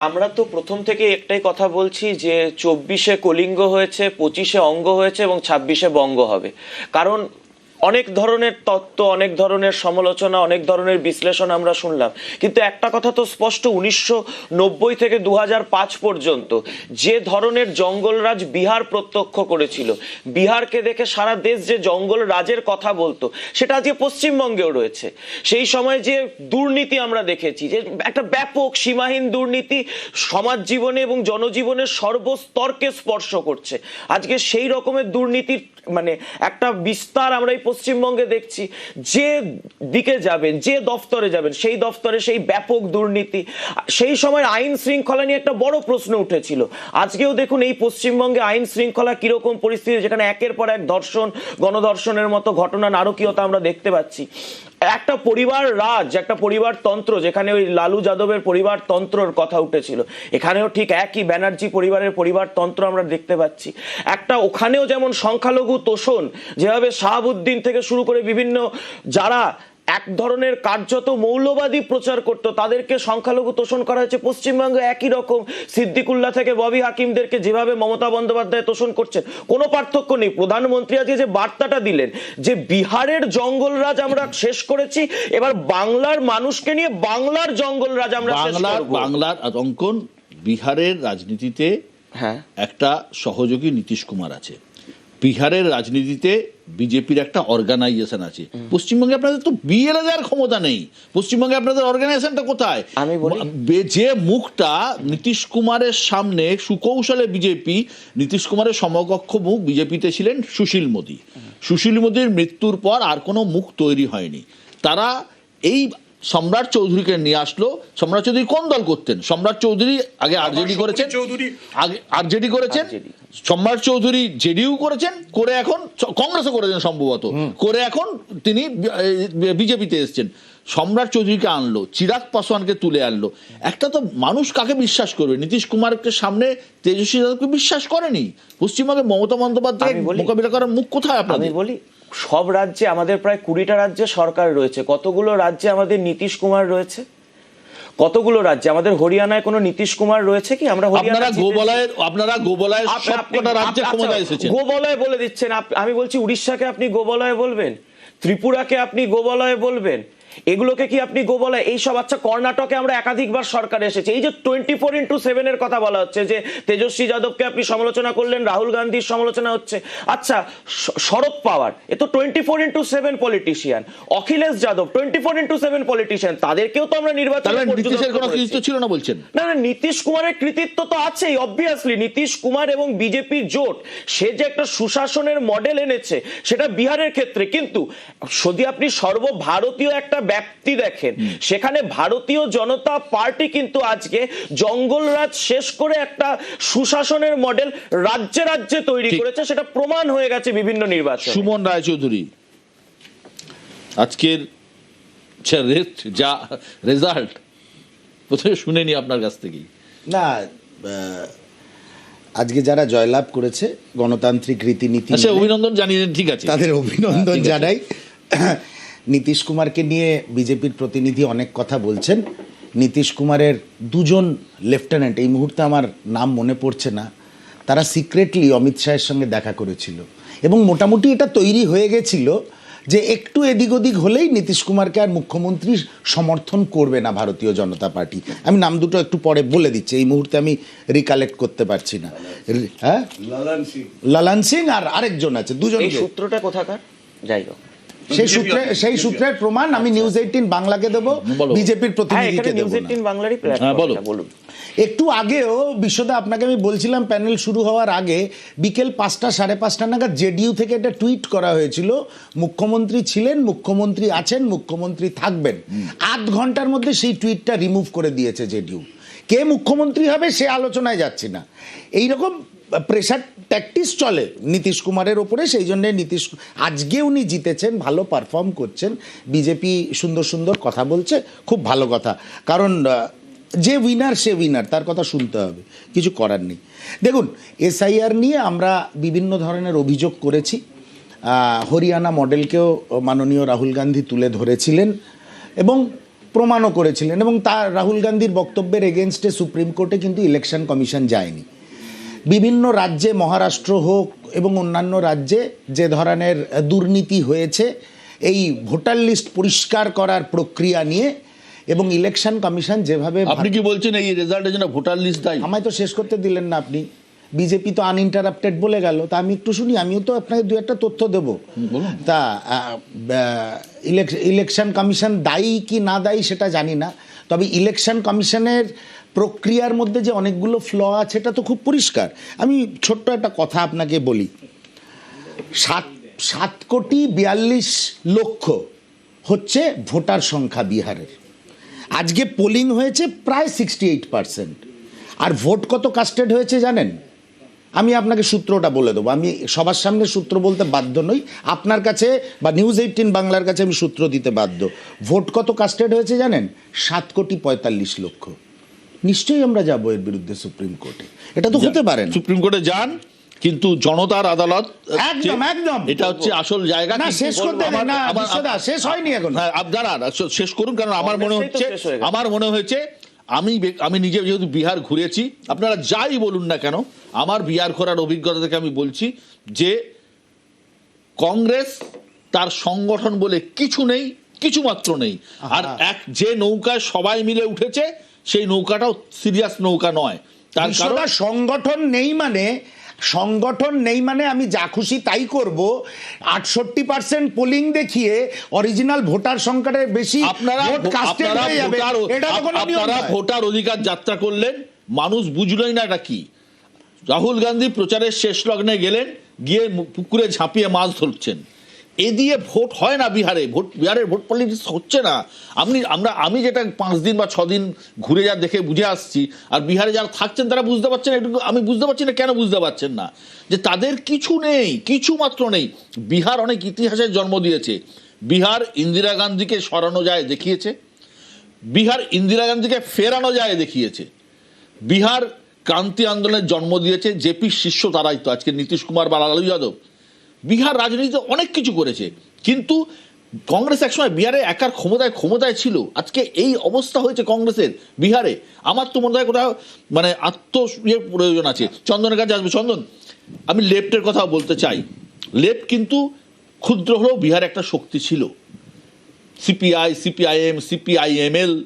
আমরা তো প্রথম থেকে একটাই কথা বলছি যে চব্বিশে কলিঙ্গ হয়েছে, পঁচিশে অঙ্গ হয়েছে এবং ছাব্বিশে বঙ্গ হবে। কারণ অনেক ধরনের তত্ত্ব, অনেক ধরনের সমালোচনা, অনেক ধরনের বিশ্লেষণ আমরা শুনলাম। কিন্তু একটা কথা তো স্পষ্ট, উনিশশো নব্বই থেকে দু পর্যন্ত যে ধরনের জঙ্গলরাজ বিহার প্রত্যক্ষ করেছিল, বিহারকে দেখে সারা দেশ যে জঙ্গল রাজের কথা বলতো, সেটা আজকে পশ্চিমবঙ্গেও রয়েছে। সেই সময় যে দুর্নীতি আমরা দেখেছি, যে একটা ব্যাপক সীমাহীন দুর্নীতি সমাজ জীবনে এবং জনজীবনের সর্বস্তরকে স্পর্শ করছে, আজকে সেই রকমের দুর্নীতির মানে একটা বিস্তার আমরা এই পশ্চিমবঙ্গে দেখছি যে দিকে যাবেন, যে দফতরে যাবেন, সেই দফতরে সেই ব্যাপক দুর্নীতি, সেই সময় আইন শৃঙ্খলা নিয়ে একটা বড় প্রশ্ন উঠেছিল। আজকেও দেখুন এই পশ্চিমবঙ্গে আইন শৃঙ্খলা কীরকম পরিস্থিতি, যেখানে একের পর এক ধর্ষণ, গণধর্ষণের মতো ঘটনা, নারকীয়তা আমরা দেখতে পাচ্ছি। একটা পরিবার রাজ, একটা পরিবার তন্ত্র, যেখানে ওই লালু যাদবের পরিবার তন্ত্রর কথা উঠেছিল। এখানেও ঠিক একই ব্যানার্জি পরিবারের পরিবার তন্ত্র আমরা দেখতে পাচ্ছি। একটা ওখানেও যেমন সংখ্যালঘু তোষণ, যেভাবে শাহাবুদ্দিন থেকে শুরু করে বিভিন্ন যারা এক ধরনের কার্যত মৌলবাদী প্রচার করত তাদেরকে সংখ্যালঘু তোষণ করা হয়েছে। পশ্চিমবঙ্গে একই রকম। সিদ্দিকুল্লাহ থেকে ববি হাকিমদেরকে যেভাবে মমতা বন্দ্যোপাধ্যায় তোষণ করছেন কোনো পার্থক্য নেই। প্রধানমন্ত্রী আজকে যে বার্তাটা দিলেন যে বিহারের জঙ্গলরাজ আমরা শেষ করেছি এবার বাংলার মানুষকে নিয়ে বাংলার জঙ্গলরাজ আমরা বাংলার বাংলার অঙ্কন বিহারের রাজনীতিতে হ্যাঁ। একটা সহযোগী নীতিশ কুমার আছে। বিহারের রাজনীতিতে বিজেপির একটা অর্গানাইজেশন আছে। পশ্চিমবঙ্গে আপনাদের তো বিএলএ দেওয়ার ক্ষমতা নেই। পশ্চিমবঙ্গে আপনাদের অর্গানাইজেশনটা কোথায়? আমি যে মুখটা নীতিশ কুমারের সামনে সুকৌশলে বিজেপি নীতিশ কুমারের সমকক্ষ মুখ বিজেপিতে ছিলেন সুশীল মোদী। সুশীল মোদীর মৃত্যুর পর আর কোনো মুখ তৈরি হয়নি। তারা এই সম্রাট চৌধুরীকে নিয়ে আসলো। সম্রাট চৌধুরী কোন দল করতেন? সম্রাট চৌধুরী আগে আরজেডি করেছেন। চৌধুরী। আগে আরজেডি করেছেন। সম্রাট চৌধুরী জেডিইউ করেছেন। করে এখন কংগ্রেসও করেছেন সম্ভবত। করে এখন তিনি বিজেপিতে এসেছেন। সম্রাট চৌধুরীকে আনলো চিরাগ পাসওয়ানকে তুলে আনলো। একটা তো মানুষ কাকে বিশ্বাস করবে? নীতিশ কুমারকে সামনে তেজস্বী যাদবকে বিশ্বাস করেনি? পশ্চিমবঙ্গে মমতা বন্দ্যোপাধ্যায় মোকাবিলা করার মুখ কোথায় আমি আপনাদের বলি সব রাজ্যে আমাদের প্রায় কুড়িটা রাজ্যে সরকার রয়েছে। কতগুলো রাজ্যে আমাদের নীতিশ কুমার রয়েছে? কতগুলো রাজ্যে? আমাদের হরিয়ানায় কোনো নীতিশ কুমার রয়েছে কি? আমরা হরিয়ানা গোবলয়ের আপনারা গোবলয়ের সবকটা রাজ্যে ক্ষমতায় আচ্ছা, এসেছেন। গোবলয় বলে দিচ্ছেন। আমি বলছি উড়িষ্যাকে আপনি গোবলয় বলবেন ত্রিপুরাকে আপনি গোবলয় বলবেন এগুলোকে কি আপনি গোবলয় এইসব আচ্ছা কর্ণাটকে আমরা একাধিকবার সরকার এসেছে। এই যে টোয়েন্টি ফোর ইন্টু সেভেনের কথা বলা হচ্ছে যে তেজস্বী যাদবকে আপনি সমালোচনা করলেন রাহুল গান্ধীর সমালোচনা হচ্ছে। আচ্ছা শরদ পাওয়ার এ তো twenty four into seven politician Akhilesh Yadav twenty four into seven politician তাদেরকেও তো আমরা নির্বাচন ছিল না বলছেন? না না নীতিশ কুমারের কৃতিত্ব তো আছেই অবভিয়াসলি নীতিশ কুমার এবং বিজেপির জোট সে যে একটা সুশাসনের মডেল এনেছে সেটা বিহারের ক্ষেত্রে। কিন্তু যদি আপনি সর্বভারতীয় একটা ব্যক্তি দেখেন। সেখানে ভারতীয় জনতা পার্টি কিন্তু আজকে জঙ্গলরাজ শেষ করে একটা সুশাসনের মডেল রাজ্যে রাজ্যে তৈরি করেছে সেটা প্রমাণ হয়ে গেছে বিভিন্ন নির্বাচন। সুমন রায়চৌধুরী আজকের যা রেজাল্ট প্রথমে শুনেনি আপনার কাছ থেকেই। না আহ, আজকে যারা জয়লাভ করেছে গণতান্ত্রিক রীতিনীতি আচ্ছা অভিনন্দন জানিয়ে ঠিক আছে। তাদের অভিনন্দন জানাই। নীতিশ কুমারকে নিয়ে বিজেপির প্রতিনিধি অনেক কথা বলছেন। নীতিশ কুমারের দুজন লেফটেন্যান্ট এই মুহূর্তে আমার নাম মনে পড়ছে না তারা সিক্রেটলি অমিত শাহের সঙ্গে দেখা করেছিল। এবং মোটামুটি এটা তৈরি হয়ে গেছিল যে একটু এদিক ওদিক হলেই নীতিশ কুমারকে আর মুখ্যমন্ত্রী সমর্থন করবে না ভারতীয় জনতা পার্টি। আমি নাম দুটো একটু পরে বলে দিচ্ছি এই মুহূর্তে আমি রিকালেক্ট করতে পারছি না। হ্যাঁ? লালান সিং। আর আরেকজন আছে দুজন সূত্রটা কোথাকার? যাই হোক। সেই সূত্রে সেই সূত্রের প্রমাণ আমি নিউজ এইটিন বাংলাকে দেবো। বিজেপির হ্যাঁ প্রতিনিধিকে দেবো হ্যাঁ, বলুন। একটু আগেও বিশ্বদা আপনাকে আমি বলছিলাম প্যানেল শুরু হওয়ার আগে বিকেল পাঁচটা সাড়ে পাঁচটা নাগাদ জেডিইউ থেকে একটা টুইট করা হয়েছিল মুখ্যমন্ত্রী ছিলেন মুখ্যমন্ত্রী আছেন মুখ্যমন্ত্রী থাকবেন। আধ ঘণ্টার মধ্যে সেই টুইটটা রিমুভ করে দিয়েছে জেডিইউ। কে মুখ্যমন্ত্রী হবে সে আলোচনায় যাচ্ছি না। এইরকম প্রেশার ট্যাকটিস চলে নীতিশ কুমারের ওপরে, সেই জন্য নীতিশ আজকে উনি জিতেছেন, ভালো পারফর্ম করছেন, বিজেপি সুন্দর সুন্দর কথা বলছে, খুব ভালো কথা। কারণ যে উইনার সে উইনার তার কথা শুনতে হবে, কিছু করার নেই। দেখুন, এসআইআর নিয়ে আমরা বিভিন্ন ধরনের অভিযোগ করেছি। হরিয়ানা মডেলকেও মাননীয় রাহুল গান্ধী তুলে ধরেছিলেন এবং প্রমাণও করেছিলেন এবং তার রাহুল গান্ধীর বক্তব্যের এগেনস্টে সুপ্রিম কোর্টে কিন্তু ইলেকশন কমিশন যায়নি। বিভিন্ন রাজ্যে মহারাষ্ট্র হোক এবং অন্যান্য রাজ্যে যে ধরনের দুর্নীতি হয়েছে এই ভোটার লিস্ট পরিষ্কার করার প্রক্রিয়া নিয়ে এবং ইলেকশন কমিশন যেভাবে আপনি কি বলছেন এই রেজাল্টের জন্য ভোটার লিস্ট দায়ী? আমায় তো শেষ করতে দিলেন না আপনি। বিজেপি তো আনইন্টারাপ্টেড বলে গেল। তা আমি একটু শুনি আমিও তো আপনাকে দু একটা তথ্য দেব। তা ইলেকশন কমিশন দায়ী কি না দায়ী সেটা জানি না। তবে ইলেকশন কমিশনের প্রক্রিয়ার মধ্যে যে অনেকগুলো ফ্ল আছে, এটা তো খুব পরিষ্কার। আমি ছোট্ট একটা কথা আপনাকে বলি। সাত সাত কোটি বিয়াল্লিশ লক্ষ হচ্ছে ভোটার সংখ্যা বিহারের। আজকে পোলিং হয়েছে প্রায় সিক্সটি এইট পার্সেন্ট আর ভোট কত কাস্টেড হয়েছে জানেন? আমি আপনাকে সূত্রটা বলে দেবো। আমি সবার সামনে সূত্র বলতে বাধ্য নই। আপনার কাছে বা নিউজ এইটিন বাংলার কাছে আমি সূত্র দিতে বাধ্য। ভোট কত কাস্টেড হয়েছে জানেন? সাত কোটি পঁয়তাল্লিশ লক্ষ। নিশ্চয়ই আমরা যাব এর বিরুদ্ধে সুপ্রিম কোর্টে এটা তো হতে পারে সুপ্রিম কোর্টে যান কিন্তু জনতার আদালত একদম, একদম। এটা হচ্ছে আসল জায়গা না, শেষ করতে না, শেষ হয়নি এখন। হ্যাঁ, দাঁড়ান, শেষ করুন কারণ আমার মনে হচ্ছে। আমার মনে হয়েছে আমি আমি নিজে যেহেতু বিহার ঘুরেছি আপনারা যাই বলুন না কেন আমার বিহার ঘোরার অভিজ্ঞতা থেকে আমি বলছি যে কংগ্রেস তার সংগঠন বলে কিছু নেই কিছু মাত্র নেই আর এক যে নৌকায় সবাই মিলে উঠেছে সেই নৌকাটাও সিরিয়াস নৌকা নয়। তার কারণ সংগঠন নেই মানে সংগঠন নেই মানে আমি যা খুশি তাই করব। আটষট্টি পার্সেন্ট পোলিং দেখিয়ে অরিজিনাল ভোটার সংখ্যাটা বেশি আপনারা। ভোটার অধিকার যাত্রা করলেন। মানুষ বুঝলই না এটা কি। রাহুল গান্ধী প্রচারের শেষ লগ্নে গেলেন গিয়ে পুকুরে ঝাঁপিয়ে মাছ ধরছেন। এ দিয়ে ভোট হয় না বিহারে। ভোট, বিহারের ভোট পলিটিক্স হচ্ছে না। আপনি, আমরা, আমি যেটা পাঁচ দিন বা ছ দিন ঘুরে যা দেখে বুঝে আসছি, আর বিহারে যারা থাকছেন তারা বুঝতে পারছেন একটু আমি বুঝতে পারছি না, কেন বুঝতে পারছেন না? যে তাদের কিছু নেই, কিছু মাত্র নেই। বিহার অনেক ইতিহাসের জন্ম দিয়েছে। বিহার ইন্দিরা গান্ধীকে সরানো যায় দেখিয়েছে। বিহার ইন্দিরা গান্ধীকে ফেরানো যায় দেখিয়েছে। বিহার ক্রান্তি আন্দোলনের জন্ম দিয়েছে জেপি শিষ্য তারাই তো। আজকে নীতিশ কুমার বা লালু যাদব। বিহার রাজনীতিতে অনেক কিছু করেছে। কিন্তু কংগ্রেস একসময় বিহারে একার ক্ষমতায় ক্ষমতায় ছিল। আজকে এই অবস্থা হয়েছে কংগ্রেসের বিহারে। আমার তো মনে হয় কোথাও মানে আত্ম ইয়ের প্রয়োজন আছে। চন্দনের কাছে আসবে। চন্দন, আমি লেফটের কথা বলতে চাই। লেফট কিন্তু ক্ষুদ্র হলেও বিহারে একটা শক্তি ছিল। সিপিআই, সিপিআইএম, সিপিআইএমএল,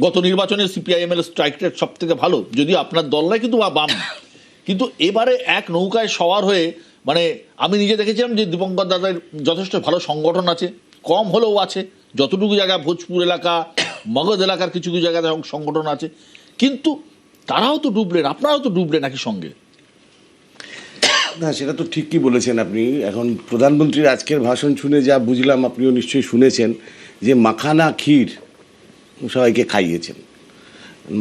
গত নির্বাচনে সিপিআইএমএল স্ট্রাইক রেট সব থেকে ভালো। যদিও আপনার দলটাই কিন্তু বা- বাম। কিন্তু এবারে এক নৌকায় সওয়ার হয়ে মানে আমি নিজে দেখেছিলাম যে দীপঙ্কর দাদার যথেষ্ট ভালো সংগঠন আছে, কম হলেও আছে, যতটুকু জায়গা ভোজপুর এলাকা, মগধ এলাকার কিছু কিছু জায়গায় সংগঠন আছে, কিন্তু তারাও তো ডুবলেন, আপনারাও তো ডুবলেন একই সঙ্গে। না, সেটা তো ঠিকই বলেছেন আপনি। এখন প্রধানমন্ত্রীর আজকের ভাষণ শুনে যা বুঝলাম, আপনিও নিশ্চয়ই শুনেছেন যে মাখানা ক্ষীর সবাইকে খাইয়েছেন।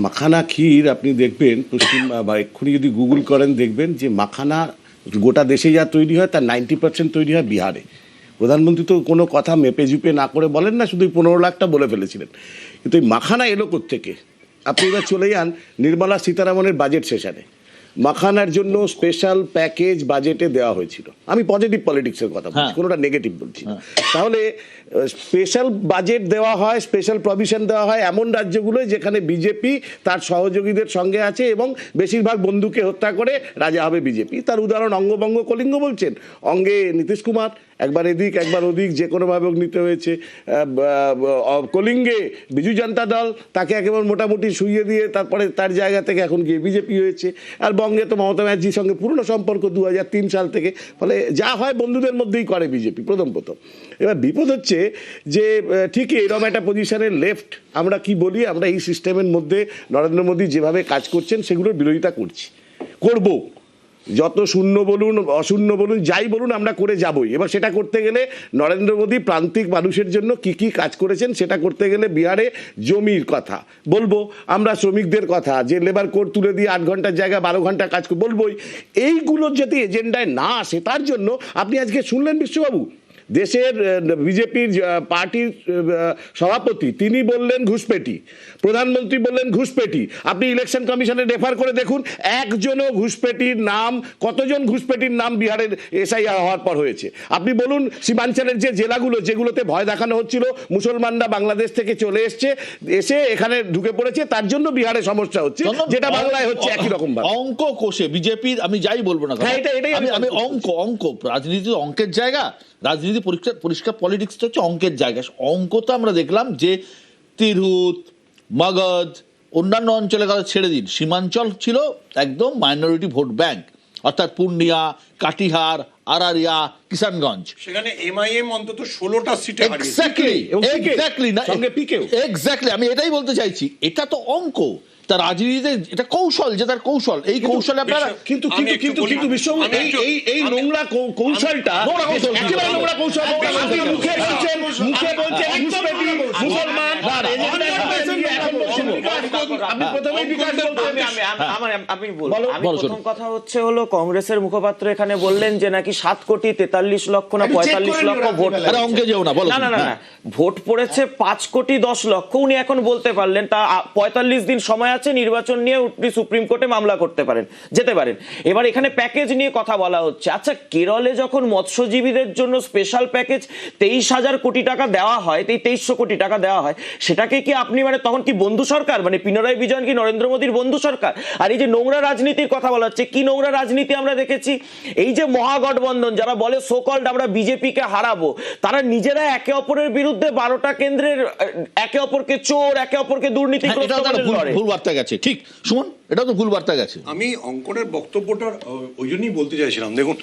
মাখানা ক্ষীর আপনি দেখবেন, পশ্চিম, বা এক্ষুনি যদি গুগল করেন, দেখবেন যে মাখানা গোটা দেশে যা তৈরি হয়, তার নাইনটি পার্সেন্ট তৈরি হয় বিহারে। প্রধানমন্ত্রী তো কোনো কথা মেপে ঝুপে না করে বলেন না, শুধু পনেরো লাখটা বলে ফেলেছিলেন। কিন্তু এই মাখানা এলো থেকে আপনি এবার চলে যান, নির্মলা সীতারামনের বাজেট সেশনে মাখানার জন্য স্পেশাল প্যাকেজ বাজেটে দেওয়া হয়েছিল আমি পজিটিভ পলিটিক্সের কথা বলছি হ্যাঁ। কোনোটা নেগেটিভ বলছি না। তাহলে স্পেশাল বাজেট দেওয়া হয় স্পেশাল প্রভিশন দেওয়া হয় এমন রাজ্যগুলো যেখানে বিজেপি তার সহযোগীদের সঙ্গে আছে এবং বেশিরভাগ বন্ধুকে হত্যা করে রাজা হবে বিজেপি তার উদাহরণ অঙ্গবঙ্গ কলিঙ্গ বলছেন অঙ্গে নীতিশ কুমার একবার এদিক, একবার ওদিক, যে কোনোভাবে নিতে হয়েছে। কলিঙ্গে বিজু জনতা দল, তাকে একেবারে মোটামুটি শুইয়ে দিয়ে তারপরে তার জায়গা থেকে এখন গিয়ে বিজেপি হয়েছে। আর বঙ্গে তো মমতা ব্যানার্জির সঙ্গে পুরনো সম্পর্ক দু সাল থেকে, ফলে যা হয় বন্ধুদের মধ্যেই করে বিজেপি, প্রথম প্রথম। এবার বিপদ হচ্ছে যে ঠিকই এরকম একটা পজিশনের লেফট আমরা কি বলি? আমরা এই সিস্টেমের মধ্যে নরেন্দ্র মোদী যেভাবে কাজ করছেন, সেগুলোর বিরোধিতা করছি। করব। যত শূন্য বলুন, অশূন্য বলুন, যাই বলুন, আমরা করে যাবই। এবার সেটা করতে গেলে নরেন্দ্র মোদী প্রান্তিক মানুষের জন্য কি কি কাজ করেছেন সেটা করতে গেলে বিহারে জমির কথা। বলব, আমরা শ্রমিকদের কথা, যে লেবার কোর্ট তুলে দিয়ে আট ঘণ্টার জায়গায় বারো ঘণ্টা কাজ বলবই। এইগুলোর যদি এজেন্ডায় না আসে, তার জন্য আপনি আজকে শুনলেন বিশ্ববাবু? দেশের বিজেপির পার্টির সভাপতি তিনি বললেন ঘুষপেটি প্রধানমন্ত্রী বললেন ঘুষপেটি। আপনি ইলেকশন কমিশনে রেফার করে দেখুন একজনও ঘুষপেটির নাম কতজন ঘুষপেটির নাম বিহারের এসআইআর হওয়ার পর হয়েছে। আপনি বলুন সীমাঞ্চলের যে জেলাগুলো যেগুলোতে ভয় দেখানো হচ্ছিল মুসলমানরা বাংলাদেশ থেকে চলে এসছে এসে এখানে ঢুকে পড়েছে তার জন্য বিহারে সমস্যা হচ্ছে যেটা বাংলায় হচ্ছে একই রকম অঙ্ক কোষে বিজেপির আমি যাই বলব না হ্যাঁ, এটা- এটাই আমি অঙ্ক অঙ্ক রাজনীতি অঙ্কের জায়গা রাজনীতি পরিষ্কার পরিষ্কার পলিটিক্স হচ্ছে অঙ্কের জায়গা। অঙ্ক তো আমরা দেখলাম যে তিরহুত মগধ অন্যান্য অঞ্চলের কথা ছেড়ে দিন। সীমাঞ্চল ছিল একদম মাইনরিটি ভোট ব্যাংক অর্থাৎ পূর্ণিয়া কাটিহার আরারিয়া কিষানগঞ্জ। সেখানে এমআইএম অন্তত ষোলোটা সিটে এক্স্যাক্টলি এবং পিকে, এক্স্যাক্টলি না এক্স্যাক্টলি আমি এটাই বলতে চাইছি এটা তো অঙ্ক। তা রাজনীতিতে এটা কৌশল যে তার কৌশল। এই কৌশলে আপনারা কিন্তু কিন্তু কিন্তু কিন্তু বিশ্ব এই এই নোংরা কৌশলটা? একেবারে নোংরা কৌশল মুখে বলছেন মুখে বলছেন। মুসলমান আমি বলব আমি প্রথম কথা হচ্ছে হলো কংগ্রেসের মুখপাত্র এখানে বললেন যে নাকি সাত কোটি তেতাল্লিশ লক্ষ না পঁয়তাল্লিশ লক্ষ ভোট রাত্রিবেলায়। আরে অঙ্কে যেও না না না না হ্যাঁ। না। ভোট পড়েছে পাঁচ কোটি দশ লক্ষ। উনি এখন বলতে পারলেন তা পঁয়তাল্লিশ দিন সময় আছে নির্বাচন নিয়ে উনি সুপ্রিম কোর্টে মামলা করতে পারেন যেতে পারেন। এবার এখানে প্যাকেজ নিয়ে কথা বলা হচ্ছে। আচ্ছা কেরলে যখন মৎস্যজীবীদের জন্য স্পেশাল প্যাকেজ তেইশ হাজার কোটি টাকা দেওয়া হয় এই তেইশশো কোটি টাকা দেওয়া হয় সেটাকে কি আপনি মানে তখন কি বন্ধু সরকার? মানে পিনারাই বিজয়ন কি নরেন্দ্র মোদীর বন্ধু সরকার? আর এই যে নোংরা রাজনীতির কথা বলা হচ্ছে কি নোংরা রাজনীতি আমরা দেখেছি? এই যে মহাগঠবন্ধন যারা বলে সোকল্ড আমরা বিজেপিকে হারাবো তারা নিজেরা একে অপরের বিরুদ্ধে বারোটা কেন্দ্রের একে অপরকে চোর একে অপরকে হ্যাঁ, বার্তা গেছে। ঠিক সুমন এটা তো ভুল বার্তা গেছে। আমি অঙ্কনের বক্তব্যটার ওই জন্যই বলতে চাইছিলাম। দেখুন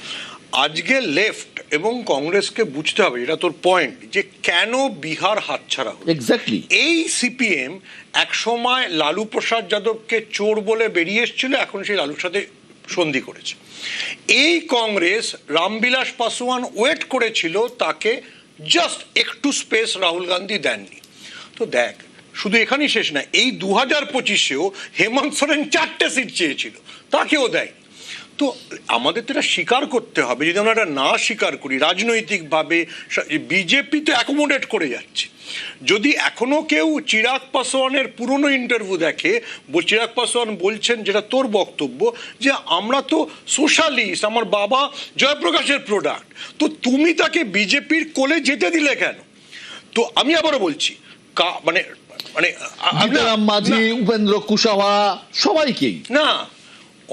আজকে লেফট এবং কংগ্রেসকে বুঝতে হবে এটা তোর পয়েন্ট যে কেন বিহার হাতছাড়া হলো। এক্স্যাক্টলি এই সিপিএম একসময় লালু প্রসাদ যাদবকে চোর বলে বেরিয়ে এসেছিল এখন সেই লালুর সাথে সন্ধি করেছে। এই কংগ্রেস রামবিলাস পাসওয়ান ওয়েট করেছিল তাকে জাস্ট একটু স্পেস রাহুল গান্ধী দেননি। তো দেখ শুধু এখানেই শেষ না, এই দু হাজার পঁচিশেও হেমন্ত সোরেন চারটে সিট চেয়েছিল, তাকেও দেয়। তো আমাদের তো এটা স্বীকার করতে হবে, যদি আমরা এটা না স্বীকার করি, রাজনৈতিকভাবে বিজেপি তো অ্যাকোমোডেট করে যাচ্ছে। যদি এখনও কেউ চিরাগ পাসওয়ানের পুরনো ইন্টারভিউ দেখে চিরাগ পাসওয়ান বলছেন যেটা তোর বক্তব্য, যে আমরা তো সোশ্যালিস্ট আমার বাবা জয়প্রকাশের প্রোডাক্ট তো তুমি তাকে বিজেপির কোলে যেতে দিলে কেন? তো আমি আবারও বলছি, কা- মানে মানে গীতারাম মাঝি উপেন্দ্র কুশওয়াহা সবাইকেই। না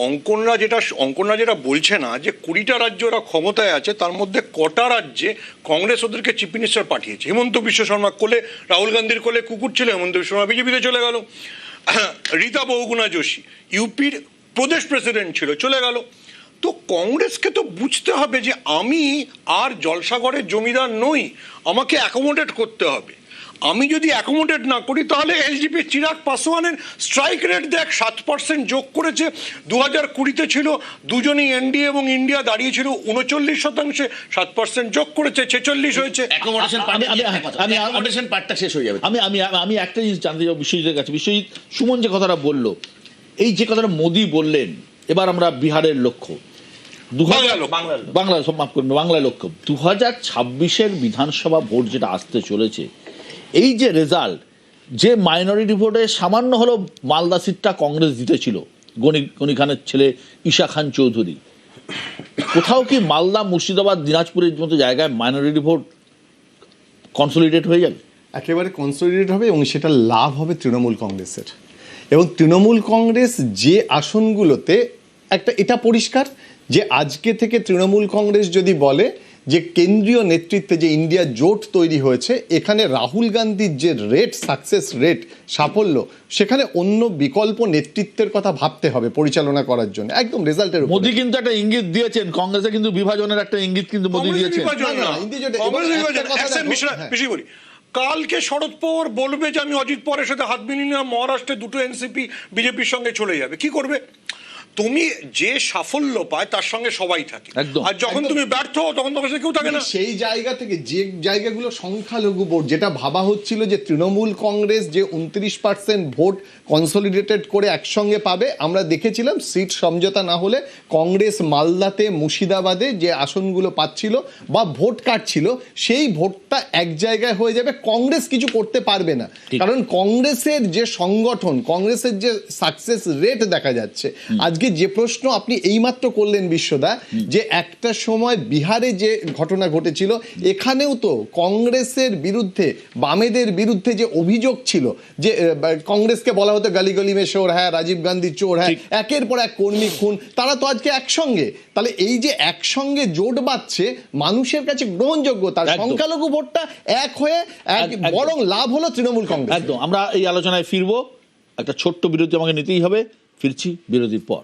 অঙ্কনরা যেটা অঙ্কনরা যেটা বলছে না যে কুড়িটা রাজ্য ওরা ক্ষমতায় আছে তার মধ্যে কটা রাজ্যে কংগ্রেস ওদেরকে চিফ মিনিস্টার পাঠিয়েছে। হেমন্ত বিশ্ব শর্মা কোলে রাহুল গান্ধীর কোলে কুকুর ছিল হেমন্ত বিশ্ব শর্মা বিজেপিতে চলে গেল। রীতা বহুগুণা যোশী ইউপির প্রদেশ প্রেসিডেন্ট ছিল চলে গেল। তো কংগ্রেসকে তো বুঝতে হবে যে আমি আর জলসাগরের জমিদার নই আমাকে অ্যাকোমোডেট করতে হবে। আমি যদি অ্যাকোমোডেট না করি তাহলে এলজিপি চিরাগ পাসওয়ানের স্ট্রাইক রেট দেখ সাত পার্সেন্ট যোগ করেছে। দু হাজার কুড়িতে ছিল দুজনই এনডিএ এবং ইন্ডিয়া দাঁড়িয়েছিল উনচল্লিশ শতাংশে সাত পার্সেন্ট যোগ করেছে ছেচল্লিশ হয়েছে। পার্টটা শেষ হয়ে যাবে। আমি আমি আমি একটা জিনিস জানতে চাই বিশ্বজিতের কাছে। বিশ্বজিৎ সুমন যে কথাটা বলল এই যে কথাটা মোদি বললেন এবার আমরা বিহারের লক্ষ্য। দু হাজার বাংলা লক্ষ্য। বাংলা লক্ষ্য। বাংলা সব মাফ করবেন বাংলা লক্ষ্য। দু হাজার ছাব্বিশের বিধানসভা ভোট যেটা আসতে চলেছে এই যে রেজাল্ট যে মাইনরিটি ভোটে সামান্য হলো মালদা সিটটা কংগ্রেস জিতেছিল গণি গনি খানের ছেলে ঈশা খান চৌধুরী। কোথাও কি মালদা, মুর্শিদাবাদ দিনাজপুরের মতো জায়গায় মাইনরিটি ভোট কনসলিডেট হয়ে যাবে? একেবারে কনসলিডেট হবে এবং সেটা লাভ হবে তৃণমূল কংগ্রেসের। এবং তৃণমূল কংগ্রেস যে আসনগুলোতে একটা, এটা পরিষ্কার যে আজকে থেকে তৃণমূল কংগ্রেস যদি বলে যে কেন্দ্রীয় নেতৃত্বে যে ইন্ডিয়া জোট তৈরি হয়েছে এখানে রাহুল গান্ধীর যে রেট সাকসেস রেট সাফল্য সেখানে অন্য বিকল্প নেতৃত্বের কথা ভাবতে হবে পরিচালনা করার জন্য। একদম রেজাল্টের মোদি কিন্তু একটা ইঙ্গিত দিয়েছেন কংগ্রেসে কিন্তু বিভাজনের একটা ইঙ্গিত কিন্তু মোদি দিয়েছেন। হ্যাঁ। কালকে শরদ পাওয়ার বলবে যে আমি অজিত পরের সাথে হাত মিলিয়ে নিলাম মহারাষ্ট্রে দুটো এনসিপি বিজেপির সঙ্গে চলে যাবে। কি করবে? তুমি যে সাফল্য পায় তার সঙ্গে সবাই থাকে। আর যখন তুমি ব্যর্থ হও তখন তোমার সাথে কেউ থাকে না। সেই জায়গা থেকে যে জায়গাগুলো সংখ্যালঘু ভোট যেটা ভাবা হচ্ছিল যে তৃণমূল কংগ্রেস যে উনত্রিশ পার্সেন্ট ভোট কনসলিডেটেড করে একসঙ্গে পাবে আমরা দেখেছিলাম সিট সমঝোতা না হলে কংগ্রেস মালদাতে মুর্শিদাবাদে যে আসনগুলো পাচ্ছিল বা ভোট কাটছিল সেই ভোটটা এক জায়গায় হয়ে যাবে। কংগ্রেস কিছু করতে পারবে না। কারণ কংগ্রেসের যে সংগঠন কংগ্রেসের যে সাকসেস রেট দেখা যাচ্ছে আজকে যে প্রশ্ন আপনি এইমাত্র করলেন বিশ্বদা যে একটা সময় বিহারে যে ঘটনা ঘটেছিল এখানেও তো কংগ্রেসের বিরুদ্ধে বামেদের বিরুদ্ধে যে অভিযোগ ছিল যে কংগ্রেসকে বলা হতো গালি গলি মে চোর হ্যাঁ রাজীব গান্ধী চোর হ্যাঁ একের পর এক কর্মী খুন তারা তো আজকে একসঙ্গে। তাহলে এই যে একসঙ্গে জোট বাঁধছে মানুষের কাছে গ্রহণযোগ্য তার। সংখ্যালঘু ভোটটা এক হয়ে এক এক- বরং লাভ হলো তৃণমূল কংগ্রেস একদম। আমরা এই আলোচনায় ফিরবো একটা ছোট্ট বিরতি আমাকে নিতেই হবে ফিরছি বিরতির পর।